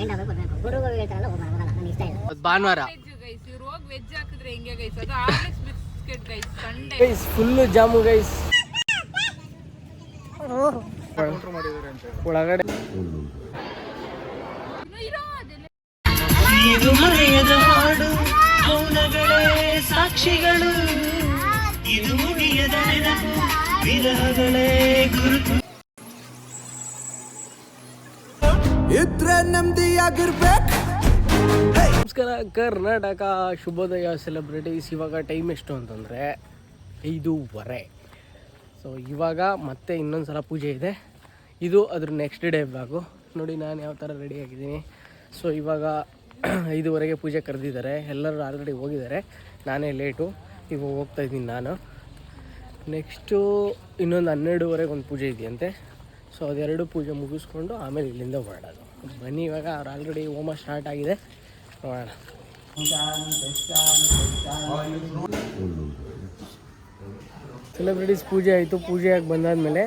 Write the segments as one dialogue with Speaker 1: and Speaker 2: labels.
Speaker 1: Attend ಆಗಬೇಕು ಬರಬೇಕು ಹುಡುಗರು ಹೇಳ್ತಾರಲ್ಲ ಹೋಗಲ್ಲ ಹೋಗಲ್ಲ ನನಗೆ ಇಷ್ಟ ಇಲ್ಲ
Speaker 2: ಭಾನುವಾರ.
Speaker 3: ವೆಜ್ ಹಾಕಿದ್ರೆ ಹೆಂಗೆ ಗೈಸ್ ಅದು ಆರ್ಲೆಕ್ಸ್ biscuit guys Sunday
Speaker 2: guys full jam guys ಒಳಗಡೆ.
Speaker 4: ಇದು ಮರೆಯದ ಹಾಡು ಮೌನಗಳೇ ಸಾಕ್ಷಿಗಳು. ಇದು ಮುಗಿಯದ ನೆನಪು ವಿರಹಗಳೇ ಗುರುತು.
Speaker 5: ಇದ್ರೆ
Speaker 2: ನಮಸ್ಕಾರ, ಕರ್ನಾಟಕ ಶುಭೋದಯ ಸೆಲೆಬ್ರಿಟೀಸ್ ಇವಾಗ ಟೈಮ್ ಎಷ್ಟು ಅಂತಂದರೆ ಐದೂವರೆ. ಸೊ ಇವಾಗ ಮತ್ತೆ ಇನ್ನೊಂದು ಸಲ ಪೂಜೆ ಇದೆ. ಇದು ಅದ್ರ ನೆಕ್ಸ್ಟ್ ಡೇ ಬ್ಲಾಗು ನೋಡಿ, ನಾನು ಯಾವ ಥರ ರೆಡಿ ಆಗಿದ್ದೀನಿ. ಸೊ ಇವಾಗ ಐದುವರೆಗೆ ಪೂಜೆ ಕರೆದಿದ್ದಾರೆ. ಎಲ್ಲರೂ ಆಲ್ರೆಡಿ ಹೋಗಿದ್ದಾರೆ. ನಾನೇ ಲೇಟು ಇವಾಗ ಹೋಗ್ತಾ ಇದ್ದೀನಿ ನಾನು. ನೆಕ್ಸ್ಟು ಇನ್ನೊಂದು ಹನ್ನೆರಡುವರೆಗೆ ಒಂದು ಪೂಜೆ ಇದೆಯಂತೆ. ಸೊ ಅದೆರಡು ಪೂಜೆ ಮುಗಿಸ್ಕೊಂಡು ಆಮೇಲೆ ಇಲ್ಲಿಂದ ಹೊರಡೋದು. ಬನ್ನಿ, ಇವಾಗ ಅವ್ರು ಆಲ್ರೆಡಿ ಹೋಮ ಸ್ಟಾರ್ಟ್ ಆಗಿದೆ. ನೋಡೋಣ. ಸೆಲೆಬ್ರಿಟೀಸ್ ಪೂಜೆ ಆಯಿತು. ಪೂಜೆಯಾಗಿ ಬಂದಾದಮೇಲೆ,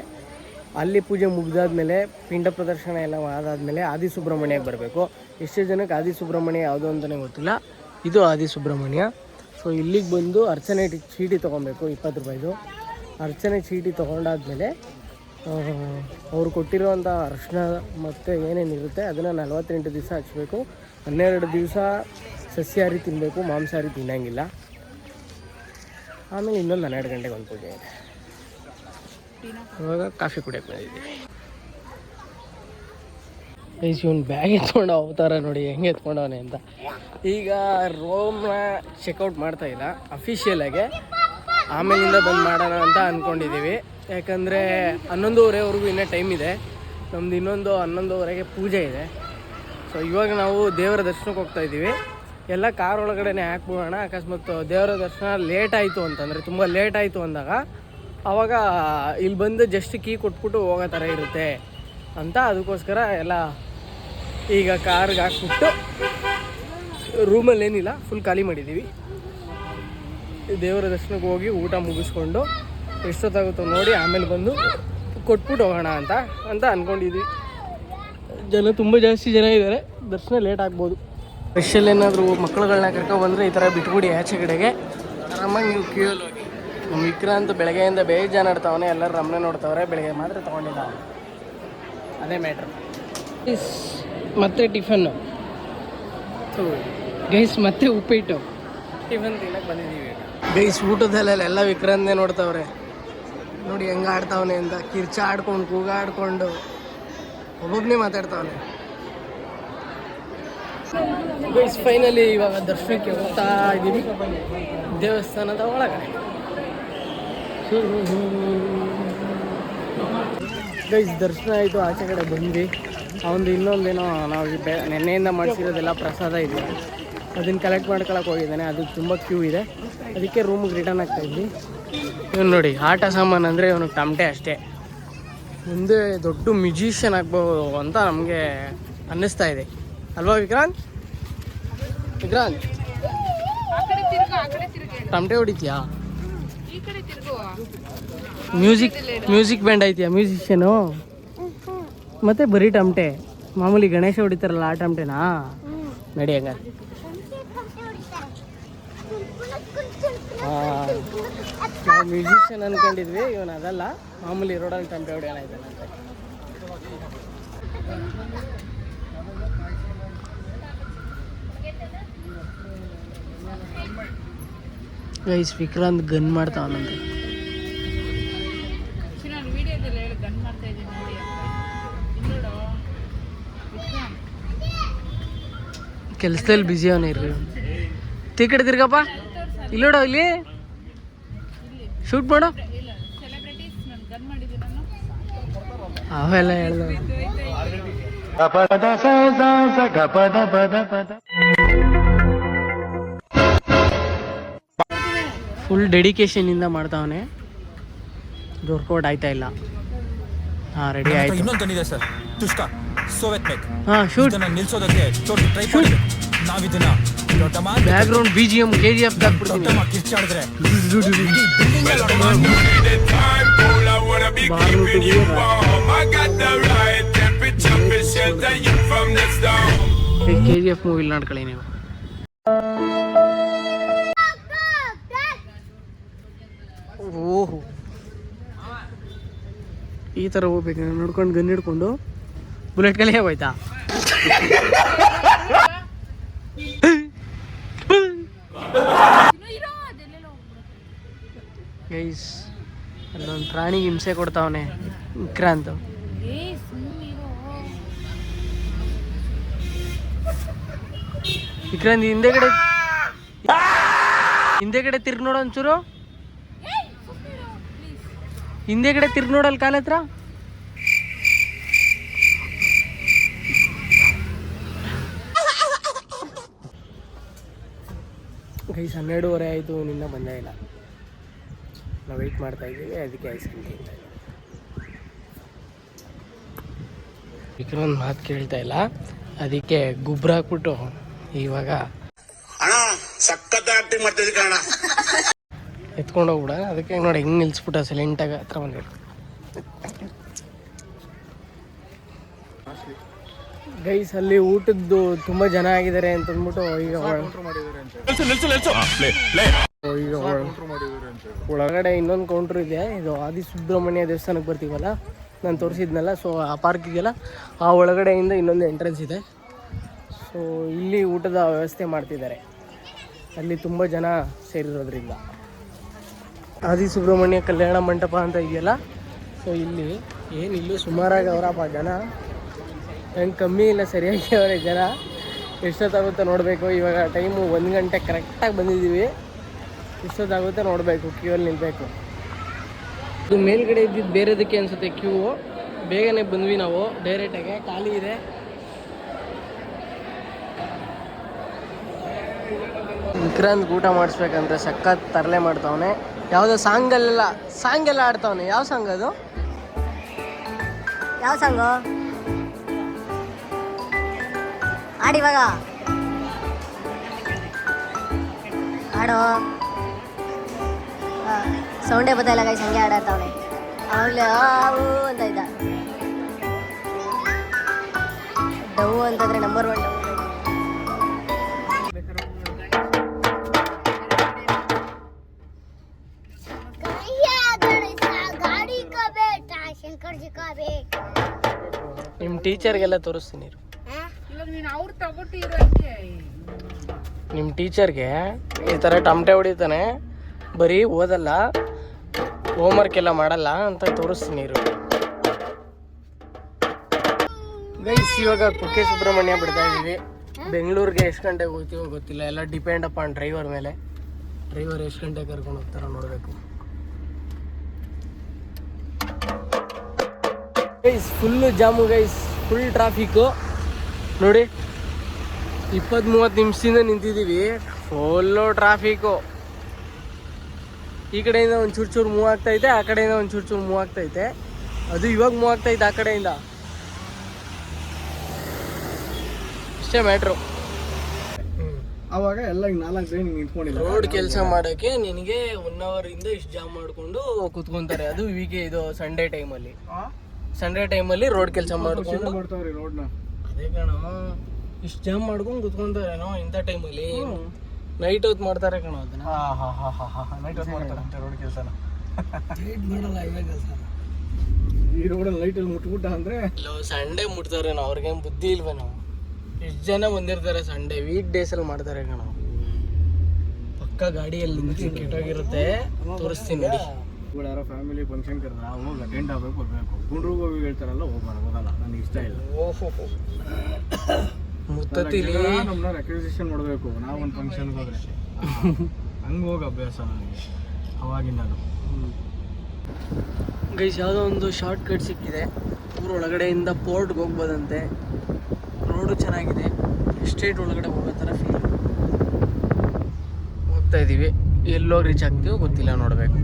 Speaker 2: ಅಲ್ಲಿ ಪೂಜೆ ಮುಗಿದಾದ್ಮೇಲೆ, ಪಿಂಡ ಪ್ರದರ್ಶನ ಎಲ್ಲ ಆದಾದಮೇಲೆ ಆದಿ ಸುಬ್ರಹ್ಮಣ್ಯಕ್ಕೆ ಬರಬೇಕು. ಎಷ್ಟೇ ಜನಕ್ಕೆ ಆದಿ ಸುಬ್ರಹ್ಮಣ್ಯ ಯಾವುದು ಅಂತಲೇ ಗೊತ್ತಿಲ್ಲ. ಇದು ಆದಿ ಸುಬ್ರಹ್ಮಣ್ಯ ಸೊ ಇಲ್ಲಿಗೆ ಬಂದು ಅರ್ಚನೆ ಚೀಟಿ ತೊಗೊಬೇಕು, ಇಪ್ಪತ್ತು ರೂಪಾಯಿದು. ಅರ್ಚನೆ ಚೀಟಿ ತೊಗೊಂಡಾದ್ಮೇಲೆ ಅವ್ರು ಕೊಟ್ಟಿರುವಂಥ ಅರ್ಶಿನ ಮತ್ತು ಏನೇನಿರುತ್ತೆ ಅದನ್ನು ನಲವತ್ತೆಂಟು ದಿವಸ ಹಚ್ಚಬೇಕು ಹನ್ನೆರಡು ದಿವಸ ಸಸ್ಯಾಹಾರಿ ತಿನ್ನಬೇಕು ಮಾಂಸಾಹಾರಿ ತಿನ್ನಂಗಿಲ್ಲ. ಆಮೇಲೆ ಇನ್ನೊಂದು ಹನ್ನೆರಡು ಗಂಟೆಗೆ ಒಂದು ಪೂಜೆ ಇದೆ. ಇವಾಗ ಕಾಫಿ ಕುಡಿಯೋಕೆ ಬಂದಿದ್ದೀವಿ. ಐಸ್ ಇವನು ಬ್ಯಾಗ್ ಎತ್ಕೊಂಡು, ಅವತಾರ ನೋಡಿ ಹೆಂಗೆ ಎತ್ಕೊಂಡವನೆ ಅಂತ. ಈಗ ರೋಮ್ನ ಚೆಕ್ಔಟ್ ಮಾಡ್ತಾ ಇಲ್ಲ ಅಫಿಷಿಯಲಾಗೆ ಆಮೇಲಿಂದ ಬಂದು ಮಾಡೋಣ ಅಂತ ಅಂದ್ಕೊಂಡಿದ್ದೀವಿ ಯಾಕಂದರೆ ಹನ್ನೊಂದುವರೆವರೆಗೂ ಇನ್ನೂ ಟೈಮ್ ಇದೆ. ನಮ್ದು ಇನ್ನೊಂದು ಹನ್ನೊಂದುವರೆಗೆ ಪೂಜೆ ಇದೆ. ಸೊ ಇವಾಗ ನಾವು ದೇವರ ದರ್ಶನಕ್ಕೆ ಹೋಗ್ತಾ ಇದ್ದೀವಿ. ಎಲ್ಲ ಕಾರ್ ಒಳಗಡೆನೆ ಹಾಕ್ಬಿಡೋಣ. ಅಕಸ್ಮಾತ್ ದೇವರ ದರ್ಶನ ಲೇಟ್ ಆಯಿತು ಅಂತಂದರೆ, ತುಂಬ ಲೇಟ್ ಆಯಿತು ಅಂದಾಗ ಆವಾಗ ಇಲ್ಲಿ ಬಂದು ಜಸ್ಟ್ ಕೀ ಕೊಟ್ಬಿಟ್ಟು ಹೋಗೋ ಥರ ಇರುತ್ತೆ ಅಂತ ಅದಕ್ಕೋಸ್ಕರ ಎಲ್ಲ ಈಗ ಕಾರ್ಗೆ ಹಾಕ್ಬಿಟ್ಟು ರೂಮಲ್ಲಿ ಏನಿಲ್ಲ ಫುಲ್ ಖಾಲಿ ಮಾಡಿದ್ದೀವಿ. ದೇವರ ದರ್ಶನಕ್ಕೆ ಹೋಗಿ ಊಟ ಮುಗಿಸ್ಕೊಂಡು ಎಷ್ಟೊತ್ತಾಗುತ್ತೋ ನೋಡಿ ಆಮೇಲೆ ಬಂದು ಕೊಟ್ಬಿಟ್ಟು ಹೋಗೋಣ ಅಂತ ಅಂತ ಅಂದ್ಕೊಂಡಿದ್ವಿ ಜನ ತುಂಬ ಜಾಸ್ತಿ ಜನ ಇದ್ದಾರೆ ದರ್ಶನ ಲೇಟ್ ಆಗ್ಬೋದು. ಸ್ಪೆಷಲ್ ಏನಾದರೂ ಮಕ್ಕಳುಗಳನ್ನ ಕರ್ಕೊ ಬಂದರೆ ಈ ಥರ ಬಿಟ್ಬಿಡಿ ಆಚೆ ಕಡೆಗೆ. ಆರಾಮಾಗಿ ನೀವು ಕ್ಯೂಯಲ್ಲಿ ಹೋಗಿ. ನಮ್ಮ ವಿಕ್ರಾಂತ್ ಬೆಳಗ್ಗೆಯಿಂದ ಬೇಜಾನ್ ಆಡ್ತಾವನೆ ಎಲ್ಲರೂ ರಮಣೆ ನೋಡ್ತಾವ್ರೆ ಬೆಳಗ್ಗೆ ಮಾತ್ರ ತೊಗೊಂಡಿದ್ದಾವೆ. ಅದೇ ಮ್ಯಾಟ್ರ್ ಗೈಸ್ ಮತ್ತೆ ಟಿಫನ್ನು? ಗೈಸ್ ಮತ್ತೆ ಉಪ್ಪಿಟ್ಟು? ಟಿಫನ್ ತಿನ್ನಕ್ಕೆ ಬಂದಿದ್ದೀವಿ ಗೈಸ್ ಊಟದಲ್ಲೆಲ್ಲ ಎಲ್ಲ ವಿಕ್ರಾಂತೇ ನೋಡ್ತಾವ್ರೆ. ನೋಡಿ ಹೆಂಗೆ ಆಡ್ತಾವನೆ ಅಂತ. ಕಿರ್ಚ ಆಡ್ಕೊಂಡು ಕೂಗಾಡ್ಕೊಂಡು ಒಬ್ಬೊಬ್ಬನೇ ಮಾತಾಡ್ತಾವನೆ. ಫೈನಲಿ ಇವಾಗ ದರ್ಶನಕ್ಕೆ ಹೋಗ್ತಾ ಇದ್ದೀವಿ ದೇವಸ್ಥಾನದ ಒಳಗಡೆ. ಗೈಸ್ ದರ್ಶನ ಆಯಿತು, ಆಚೆ ಕಡೆ ಬಂದ್ವಿ. ಅವನು ಇನ್ನೊಂದೇನೋ, ನಾವು ಬೆ, ನೆನ್ನೆಯಿಂದ ಮಾಡಿಸಿರೋದೆಲ್ಲ ಪ್ರಸಾದ ಇದೆ. ಅದನ್ನು ಕಲೆಕ್ಟ್ ಮಾಡ್ಕೊಳಕ್ಕೆ ಹೋಗಿದ್ದಾನೆ. ಅದು ತುಂಬ ಕ್ಯೂ ಇದೆ. ಅದಕ್ಕೆ ರೂಮಿಗೆ ರಿಟರ್ನ್ ಆಗ್ತಾ ಇದ್ವಿ. ಇವನು ನೋಡಿ ಆಟ ಸಾಮಾನು ಅಂದರೆ ಇವನು ತಮಟೆ ಅಷ್ಟೇ. ಮುಂದೆ ದೊಡ್ಡ ಮ್ಯೂಜಿಷಿಯನ್ ಆಗ್ಬೋದು ಅಂತ ನಮಗೆ ಅನ್ನಿಸ್ತಾ ಇದೆ. ಅಲ್ವಾ ವಿಕ್ರಾಂತ್? ವಿಕ್ರಾಂತ್? ತಮಟೆ ಹೊಡಿತೀಯಾ? ಮ್ಯೂಸಿಕ್ ಮ್ಯೂಸಿಕ್ ಬ್ಯಾಂಡ್ ಐತಿಯಾ ಮ್ಯೂಸಿಷಿಯನು? ಮತ್ತೆ ಬರೀ ಟಮಟೆ ಮಾಮೂಲಿ ಗಣೇಶ ಹೊಡಿತಾರಲ್ಲ ಆ ಟಮಟೆನಾ ನಡಿ ನಾವು ಮ್ಯೂಸಿಷಿಯನ್ ಅನ್ಕೊಂಡಿದ್ವಿ. ಇವನು ಅದಲ್ಲ. ಮಾಮೂಲಿ ರೋಡಲ್ಲಿ ಟಮಟೆ ಹೊಡಿಯೋಣ ಅಂತ. ಗೈಸ್ ವಿಕ್ರಾಂತ್ ಗನ್ ಮಾಡ್ತಾವನಂತೆ
Speaker 3: ಇದ್ದೀನಿ
Speaker 2: ಕೆಲಸದಲ್ಲಿ ಬ್ಯುಸಿ ಅವನೇ ಇರ್ರಿ ತೀ ಕಡೆ ತಿರ್ಗಪ್ಪ ನೋಡು ಇಲ್ಲಿ. ಶೂಟ್ ಮಾಡು. ಅವೆಲ್ಲ ಹೇಳ್ದ. ಫುಲ್ ಡೆಡಿಕೇಶನ್ ಇಂದ ಮಾಡ್ತಾವನೆ. ದುರ್ಕೋಟ್ ಆಯ್ತಾ ಇಲ್ಲ. ಹಾಂ ರೆಡಿ ಆಯ್ತು.
Speaker 6: ಇನ್ನೊಂದು ಸರ್. ತುಷ್ಟ ಸೋವೆತ್
Speaker 2: ಹಾ ಶೂಟ್
Speaker 6: ನಿಲ್ಸೋದಕ್ಕೆ ಟ್ರೈ ನಾವಿದನ್ನ ದೊಡ್ಡ ಮಾತು
Speaker 2: background B G M K G F ಮೂವಿಲಿ ನೋಡ್ಕೊಳ್ಳಿ ನೀವು. ಓಹೋ. ಈ ಥರ ಹೋಗ್ಬೇಕು ನೋಡ್ಕೊಂಡು ಗನ್ ಹಿಡ್ಕೊಂಡು. ಬುಲೆಟ್ ಕಲಿಯೇ ಹೋಯ್ತಾ ಗೈಸ್ ಅಲ್ಲೊಂದು ಪ್ರಾಣಿಗೆ ಹಿಂಸೆ ಕೊಡ್ತಾವನೆ ವಿಕ್ರಾಂತ್. ವಿಕ್ರಾಂತ್ ಹಿಂದೆ ಕಡೆ ಹಿಂದೆ ಕಡೆ ತಿರ್ಗಿ ನೋಡು ಒಂಚೂರು. ಹಿಂದೆ ಕಡೆ ತಿರ್ಗಿ ನೋಡಲ್ ಕಾಲ ಹತ್ರ. ಗೈಸ್ ಹನ್ನೆರಡೂವರೆ ಆಯಿತು ನಿನ್ನ ಬಂದೇ ಇಲ್ಲ. ನಾವು ವೆಯ್ಟ್ ಮಾಡ್ತಾ ಇದ್ದೀವಿ ಅದಕ್ಕೆ ಐಸ್ ಕ್ರೀಮ್ ತಿಂತಾ ಇದ್ದೀವಿ. ವಿಕ್ರಾಂತ್ ಮಾತು ಕೇಳ್ತಾ ಇಲ್ಲ ಅದಕ್ಕೆ ಗೊಬ್ಬರ ಹಾಕ್ಬಿಟ್ಟು ಇವಾಗ ಎತ್ಕೊಂಡು ಹೋಗ್ಬಿಡ ಅದಕ್ಕೆ ನೋಡಿ ಹೆಂಗ್ ನಿಲ್ಸ್ಬಿಟ್ಟ ಸೈಲೆಂಟಾಗಿ ಹತ್ರ ಬಂದಿರು ಗೈಸ್ ಅಲ್ಲಿ ಊಟದ್ದು ತುಂಬಾ ಜನ ಆಗಿದ್ದಾರೆ ಅಂತ ಅಂದ್ಬಿಟ್ಟು ಈಗ ಈಗ ಒಳ- ಒಳಗಡೆ ಇನ್ನೊಂದು ಕೌಂಟ್ರ್ ಇದೆ. ಇದು ಆದಿ ಸುಬ್ರಹ್ಮಣ್ಯ ದೇವಸ್ಥಾನಕ್ಕೆ ಬರ್ತೀವಲ್ಲ? ನಾನು ತೋರಿಸಿದ್ನಲ್ಲ ಸೊ ಆ ಪಾರ್ಕಿಗೆಲ್ಲ ಆ ಒಳಗಡೆಯಿಂದ ಇನ್ನೊಂದು ಎಂಟ್ರೆನ್ಸ್ ಇದೆ. ಸೊ ಇಲ್ಲಿ ಊಟದ ವ್ಯವಸ್ಥೆ ಮಾಡ್ತಿದ್ದಾರೆ. ಅಲ್ಲಿ ತುಂಬ ಜನ ಸೇರಿರೋದ್ರಿಂದ. ಆದಿ ಸುಬ್ರಹ್ಮಣ್ಯ ಕಲ್ಯಾಣ ಮಂಟಪ ಅಂತ ಇದೆಯಲ್ಲ ಸೊ ಇಲ್ಲಿ ಏನು ಇಲ್ಲೂ ಸುಮಾರಾಗಿ ಅವರಪ್ಪ ಜನ ಹೆಂಗೆ ಕಮ್ಮಿ ಇಲ್ಲ ಸರಿಯಾಗಿ ಅವರೇ ಜನ. ಎಷ್ಟೊತ್ತಾಗುತ್ತೆ ನೋಡಬೇಕು. ಇವಾಗ ಟೈಮು ಒಂದು ಗಂಟೆ ಕರೆಕ್ಟಾಗಿ ಬಂದಿದ್ದೀವಿ. ಎಷ್ಟೊತ್ತಾಗುತ್ತೆ ನೋಡಬೇಕು ಕ್ಯೂವಲ್ಲಿ ನಿಲ್ಲಬೇಕು ಇದು ಮೇಲ್ಗಡೆ ಇದ್ದಿದ್ದು ಬೇರೆದಕ್ಕೆ ಅನಿಸುತ್ತೆ ಕ್ಯೂ ಬೇಗನೆ ಬಂದ್ವಿ ನಾವು ಡೈರೆಕ್ಟಾಗಿ ಖಾಲಿ ಇದೆ. ವಿಕ್ರಾಂತ್ ಊಟ ಮಾಡಿಸ್ಬೇಕಂದ್ರೆ ಸಖತ್ ತರಲೆ ಮಾಡ್ತಾವನೆ. ಯಾವುದೋ ಸಾಂಗಲ್ಲೆಲ್ಲ ಸಾಂಗ್ ಎಲ್ಲ ಆಡ್ತಾವನೆ. ಯಾವ ಸಾಂಗ್ ಅದು?
Speaker 1: ಯಾವ ಸಾಂಗು ಆಡಿ. ಸೌಂಡೇ ಬದಲ ಗೈಸ್ ಹಂಗೆ ಆಡಾಡ್ತಾವನೆ ಆವಾಗಲೇ ಹಾವು ಅಂತ ಇದ್ದ. ಡವ್ ಅಂತಂದ್ರೆ ನಂಬರ್ ಒನ್ ನಿಮ್
Speaker 2: ನಿಮ್ಮ ಟೀಚರ್ಗೆಲ್ಲ ತೋರಿಸ್ತೀನಿ ನಿಮ್ಮ ಟೀಚರ್ಗೆ ಈ ಥರ ಟಮಟೆ ಹೊಡಿತಾನೆ. ಬರೀ ಓದಲ್ಲ ಹೋಮ್ವರ್ಕ್ ಎಲ್ಲ ಮಾಡಲ್ಲ ಅಂತ ತೋರಿಸ್ತೀನಿ ಗೈಸ್ ಇವಾಗ ಕುಕ್ಕೆ ಸುಬ್ರಹ್ಮಣ್ಯ ಬಿಡ್ತಾ ಇದ್ದೀವಿ. ಬೆಂಗಳೂರಿಗೆ ಎಷ್ಟು ಗಂಟೆಗೆ ಹೋಗ್ತೀವೋ ಗೊತ್ತಿಲ್ಲ. ಎಲ್ಲ ಡಿಪೆಂಡ್ ಅಪಾನ್ ಡ್ರೈವರ್ ಮೇಲೆ. ಡ್ರೈವರ್ ಎಷ್ಟು ಗಂಟೆಗೆ ಕರ್ಕೊಂಡು ಹೋಗ್ತಾರೋ ನೋಡಬೇಕು. Guys full jam guys full traffic ನೋಡಿ ಇಪ್ಪತ್ತು ಮೂವತ್ತು ನಿಮಿಷದಿಂದ ನಿಂತಿದ್ದೀವಿ. ಫುಲ್ಲು ಟ್ರಾಫಿಕ್ಕು ಈ ಕಡೆಯಿಂದ ಒಂದು ಚೂರು ಚೂರು ಮೂವ್ ಆಗ್ತೈತೆ ಆ ಕಡೆಯಿಂದ ಒಂದು ಚೂರು ಚೂರು ಮೂವ್ ಆಗ್ತೈತೆ ಅದು ಇವಾಗ ಮೂವ್ ಆಗ್ತೈತೆ ಆ ಕಡೆಯಿಂದ. ಇಷ್ಟೇ ಮ್ಯಾಟ್ರು
Speaker 7: ಅವಾಗ ಎಲ್ಲ ನಾಲ್ಕು ಜನ ನಿಂತ್ಕೊಂಡಿಲ್ಲ
Speaker 2: ರೋಡ್ ಕೆಲಸ ಮಾಡೋಕ್ಕೆ ನಿನಗೆ ಒನ್ ಅವರಿಂದ ಇಷ್ಟು ಜಾಮ್ ಮಾಡಿಕೊಂಡು ಕುತ್ಕೊಂತಾರೆ. ಅದು ವೀಕೆ ಇದು ಸಂಡೇ ಟೈಮಲ್ಲಿ ಸಂಡೇ ಟೈಮಲ್ಲಿ ರೋಡ್ ಕೆಲಸ ಮಾಡ್ಕೊಂಡು
Speaker 7: ಮಾಡ್ತಾವ್ರಿ ರೋಡ್ನ
Speaker 2: ಅದೇ ಕಣ. ಇಷ್ಟು ಜಾಮ್ ಮಾಡ್ಕೊಂಡು ಕುತ್ಕೊಂತಾರೇನೋ ಇಂಥ ಟೈಮಲ್ಲಿ ನೈಟ್ ಹೊತ್ತು ಮಾಡ್ತಾರೆ ಕಣ ಅದನ್ನ.
Speaker 7: ನೈಟ್ ಹೊತ್ತು ಮಾಡ್ತಾರೆ ರೋಡ್ ಕೆಲಸನ.
Speaker 2: ಮಾಡಲ್ಲ ಇವಾಗ ಕೆಲಸ
Speaker 7: ಈ ರೋಡಲ್ಲಿ ಲೈಟಲ್ಲಿ ಮುಟ್ಬಿಟ್ಟ ಅಂದ್ರೆ?
Speaker 2: ಸಂಡೇ ಮುಟ್ತಾರೇನೋ ಅವ್ರಿಗೇನು ಬುದ್ಧಿ ಇಲ್ವೇನೋ ಎಷ್ಟು ಜನ ಬಂದಿರ್ತಾರೆ ಸಂಡೇ ವೀಕ್ ಡೇಸಲ್ಲಿ ಮಾಡ್ತಾರೆ ಕಣ. ಪಕ್ಕ ಗಾಡಿಯಲ್ಲಿ ನಿಂತು ಕೆಟ್ಟೋಗಿರುತ್ತೆ. ತೋರಿಸ್ತೀನಿ ನೋಡಿ.
Speaker 7: ಇವಳು ಯಾರೋ ಫ್ಯಾಮಿಲಿ ಫಂಕ್ಷನ್ ಕರೆದ್ರೆ ಹೋಗಿ ಅಟೆಂಡ್ ಆಗ್ಬೇಕು ಬರಬೇಕು. ಗುಂಡ್ರಿಗೆ ಹೋಗಿ ಹೇಳ್ತಾರಲ್ಲ ಹೋಗ್ಬಾರ ಹೋಗಲ್ಲ. ನನಗೆ ಇಷ್ಟ ಇಲ್ಲ.
Speaker 2: ಓಹೋ ಮುತ್ತತ್ತಿಲಿ
Speaker 7: ನಮ್ಮನ್ನ ರೆಕ್ವಿಸಿಷನ್ ಮಾಡಬೇಕು ನಾವು ಒಂದು ಫಂಕ್ಷನ್ಗೆ ಹೋದ್ರೆ. ಹಂಗೆ ಹೋಗಿ ಅಭ್ಯಾಸ ನನಗೆ. ಅವಾಗಿಂದ
Speaker 2: ಗೈಸ್ ಯಾವುದೋ ಒಂದು ಶಾರ್ಟ್ ಕಟ್ ಸಿಕ್ಕಿದೆ. ಊರ ಒಳಗಡೆಯಿಂದ ಪೋರ್ಟ್ಗೆ ಹೋಗ್ಬೋದಂತೆ. ರೋಡು ಚೆನ್ನಾಗಿದೆ. ಸ್ಟ್ರೇಟ್ ಒಳಗಡೆ ಹೋಗೋ ಥರ ಫೀಲ್ ಹೋಗ್ತಾ ಇದ್ದೀವಿ ಎಲ್ಲೋ ರೀಚ್ ಆಗ್ತೀವೋ ಗೊತ್ತಿಲ್ಲ ನೋಡಬೇಕು.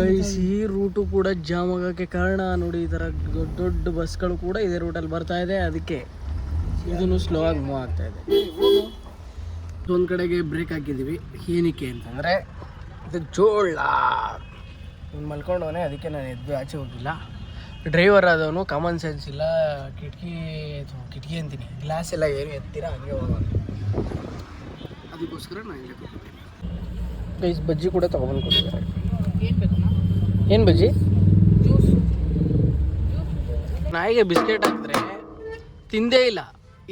Speaker 2: ಗೈಸ್ ಈ ರೂಟು ಕೂಡ ಜಾಮ್ ಆಗೋಕ್ಕೆ ಕಾರಣ ನೋಡಿ ಈ ಥರ ದೊಡ್ಡ ದೊಡ್ಡ ಬಸ್ಗಳು ಕೂಡ ಇದೇ ರೂಟಲ್ಲಿ ಬರ್ತಾ ಇದೆ. ಅದಕ್ಕೆ ಇದನ್ನು ಸ್ಲೋ ಆಗಿ ಮೂವ್ ಆಗ್ತಾ ಇದೆ. ಒಂದು ಕಡೆಗೆ ಬ್ರೇಕ್ ಹಾಕಿದ್ದೀವಿ. ಏನಕ್ಕೆ ಅಂತಂದರೆ ಇದು ಜೋಳ. ಇನ್ನು ಮಲ್ಕೊಂಡವನೆ ಅದಕ್ಕೆ ನಾನು ಎದ್ದು ಆಚೆ ಹೋಗಿಲ್ಲ. ಡ್ರೈವರ್ ಆದವನು ಕಾಮನ್ ಸೆನ್ಸ್ ಇಲ್ಲ. ಕಿಟಕಿ ಕಿಟಕಿ ಅಂತೀನಿ. ಗ್ಲಾಸ್ ಎಲ್ಲ ಏನು ಎತ್ತೀರ ಹಂಗೆ ಹೋಗೋದು ಅದಕ್ಕೋಸ್ಕರ ನಾನು ಪ್ಲೀಸ್ ಗೈಸ್ ಬಜ್ಜಿ ಕೂಡ ತೊಗೊಂಡು ಕೊಟ್ಟಿದ್ದಾರೆ.
Speaker 3: ಏನು ಬೇಕು
Speaker 2: ಏನು ಬಜ್ಜಿ?
Speaker 3: ಜ್ಯೂಸ್
Speaker 2: ನಾಯಿಗೆ ಬಿಸ್ಕೆಟ್ ಹಾಕಿದ್ರೆ ತಿಂದೇ ಇಲ್ಲ.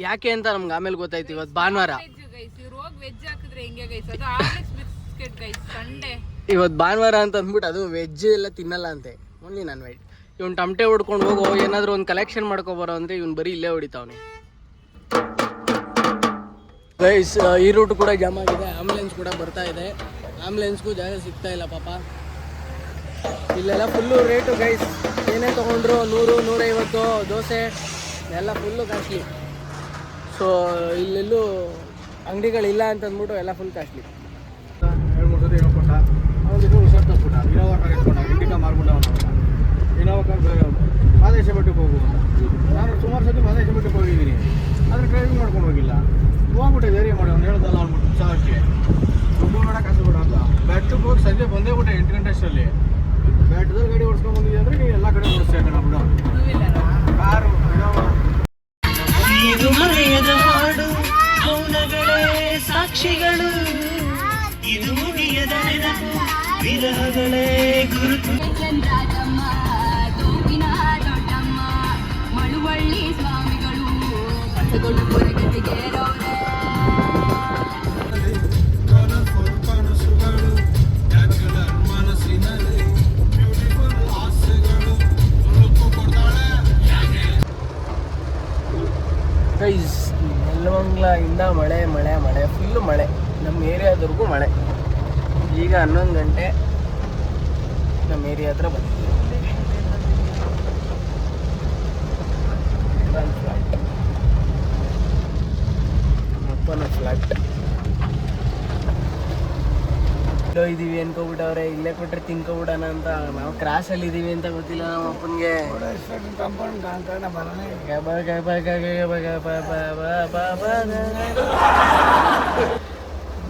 Speaker 2: ಯಾಕೆ ಅಂತ ನಮ್ಗೆ ಆಮೇಲೆ ಗೊತ್ತಾಯ್ತು ಇವತ್ತು ಭಾನುವಾರ.
Speaker 3: ವೆಜ್ ಗೈಸ್ ಇವ್ರು ಹೋಗಿ ವೆಜ್ ಹಾಕಿದ್ರೆ ಹೆಂಗೆ ಗೈಸ್ ಅದು ಆರ್ಲೆಕ್ಸ್ ಬಿಸ್ಕೆಟ್ ಗೈಸ್ ಸಂಡೇ
Speaker 2: ಇವತ್ತು ಭಾನುವಾರ ಅಂತ ಅಂದ್ಬಿಟ್ಟು ಅದು ವೆಜ್ ಎಲ್ಲ ತಿನ್ನಲ್ಲ ಅಂತೆ. ಓನ್ಲಿ ನಾನ್ ವೆಜ್ ಇವ್ನು ಟಮಟೆ ಹೊಡ್ಕೊಂಡು ಹೋಗೋ ಏನಾದರೂ ಒಂದು ಕಲೆಕ್ಷನ್ ಮಾಡ್ಕೊಬರೋ ಅಂದರೆ ಇವ್ನು ಬರೀ ಇಲ್ಲೇ ಹೊಡಿತಾವನೆ. ಗೈಸ್ ಈ ರೂಟ್ ಕೂಡ ಜಾಮ್ ಆಗಿದೆ. ಆಂಬುಲೆನ್ಸ್ ಕೂಡ ಬರ್ತಾ ಇದೆ. ಆಂಬುಲೆನ್ಸ್ಗೂ ಜಾಗ ಸಿಗ್ತಾ ಇಲ್ಲ ಪಾಪ. ಇಲ್ಲೆಲ್ಲ ಫುಲ್ಲು ರೇಟು ಗೈಸ್ ಏನೇ ತೊಗೊಂಡ್ರು ನೂರು ನೂರೈವತ್ತು ದೋಸೆ ಎಲ್ಲ ಫುಲ್ಲು ಕಾಸ್ಟ್ಲಿ. ಸೊ ಇಲ್ಲೆಲ್ಲೂ ಅಂಗಡಿಗಳಿಲ್ಲ ಅಂತ ಅಂದ್ಬಿಟ್ಟು ಎಲ್ಲ ಫುಲ್ ಕಾಸ್ಟ್ಲಿ
Speaker 7: ಮೂರು ಹೇಳ್ಕೊಟ್ಟ ಇನೋವಾ ಕಾರ್ ಮಾರ್ಬಿಟ್ಟ ಬೆಟ್ಟಕ್ಕೆ ನಾನು ಸುಮಾರು ಹೋಗಿದ್ದೀನಿ. ಮಾಡ್ಕೊಂಡು ಹೋಗಿಲ್ಲ. ಹೋಗ್ಬಿಟ್ಟೆ ಮಾಡಿ. ಅವ್ನು ಬೆಟ್ಟಕ್ಕೆ ಹೋಗಿ ಸಂಜೆ ಬಂದೇ ಬಿಟ್ಟೆ ಎಂಟು ಗಂಟೆ ಅಷ್ಟರಲ್ಲಿ. ಬೆಟ್ಟದಲ್ಲಿ ಗಾಡಿ ಓಡಿಸ್ಕೊಂಡು ಬಂದಿದ್ದೆ ಅಂದರೆ ನೀವು ಎಲ್ಲ ಕಡೆ ಓಡಿಸ್ತಾ
Speaker 2: ಏರಿಯಾ ಹತ್ರ ಬಂದಿದ್ದೀವಿ ಇದೀವಿ ಅನ್ಕೋಬಿಟ್ಟವ್ರೆ ಇಲ್ಲೇ ಕೊಟ್ರೆ ತಿನ್ಕೋಬಿಡೋಣ ಅಂತ ನಾವು ಕ್ರಾಸಲ್ಲಿ ಇದೀವಿ ಅಂತ ಗೊತ್ತಿಲ್ಲ ನಮ್ಮ ಅಪ್ಪನಿಗೆ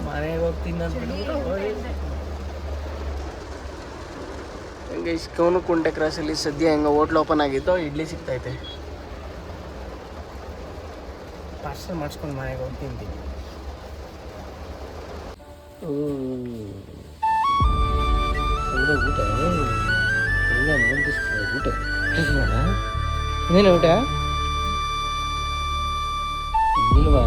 Speaker 2: ಮನೆಗೆ ಹೋಗ್ತೀನಿ ಅಂತ ಹಂಗೆ ಕೌನು ಕುಂಟೆ ಕ್ರಾಸಲ್ಲಿ ಸದ್ಯ ಹೆಂಗೆ ಹೋಟ್ಲ್ ಓಪನ್ ಆಗಿತ್ತು, ಇಡ್ಲಿ ಸಿಗ್ತೈತೆ. ಪಾರ್ಸಲ್ ಮಾಡಿಸ್ಕೊಂಡು ಮನೆಗೆ ಹೋಗಿ ತಿಂತೀನಿ. ಊಟ ಊಟ. ಇನ್ನೇನು ಊಟ? ಇಲ್ವಾ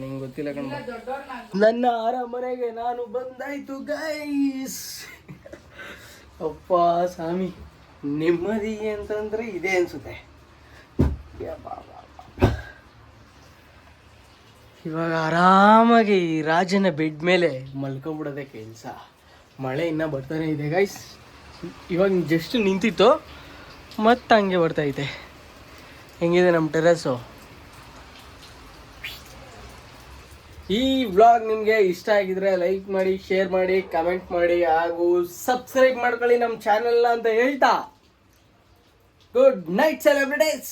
Speaker 2: ನಿಂಗೆ ಗೊತ್ತಿಲ್ಲ ಕಣ. ನನ್ನ ಅರಮನೆಗೆ ನಾನು ಬಂದಾಯ್ತು ಗೈಸ್ ಅಪ್ಪ ಸ್ವಾಮಿ ನೆಮ್ಮದಿ ಅಂತಂದ್ರೆ ಇದೇ ಅನ್ಸುತ್ತೆ. ಯಬ್ಬಾ ಬಾ ಬಾ. ಇವಾಗ ಆರಾಮಾಗಿ ಈ ರಾಜನ ಬೆಡ್ ಮೇಲೆ ಮಲ್ಕೊಂಬಿಡೋದೇ ಕೆಲಸ. ಮಳೆ ಇನ್ನೂ ಬರ್ತಾನೆ ಇದೆ ಗೈಸ್ ಇವಾಗ ಜಸ್ಟ್ ನಿಂತಿತ್ತು ಮತ್ತೆ ಹಂಗೆ ಬರ್ತೈತೆ ಹೆಂಗಿದೆ ನಮ್ಮ ಟೆರೆಸ್ಸು ಈ ವ್ಲಾಗ್ ನಿಮಗೆ ಇಷ್ಟ ಆಗಿದ್ರೆ ಲೈಕ್ ಮಾಡಿ, ಶೇರ್ ಮಾಡಿ, ಕಮೆಂಟ್ ಮಾಡಿ ಹಾಗೂ ಸಬ್ಸ್ಕ್ರೈಬ್ ಮಾಡ್ಕೊಳ್ಳಿ ನಮ್ಮ ಚಾನೆಲ್ನ ಅಂತ ಹೇಳ್ತಾ. Good night celebrities!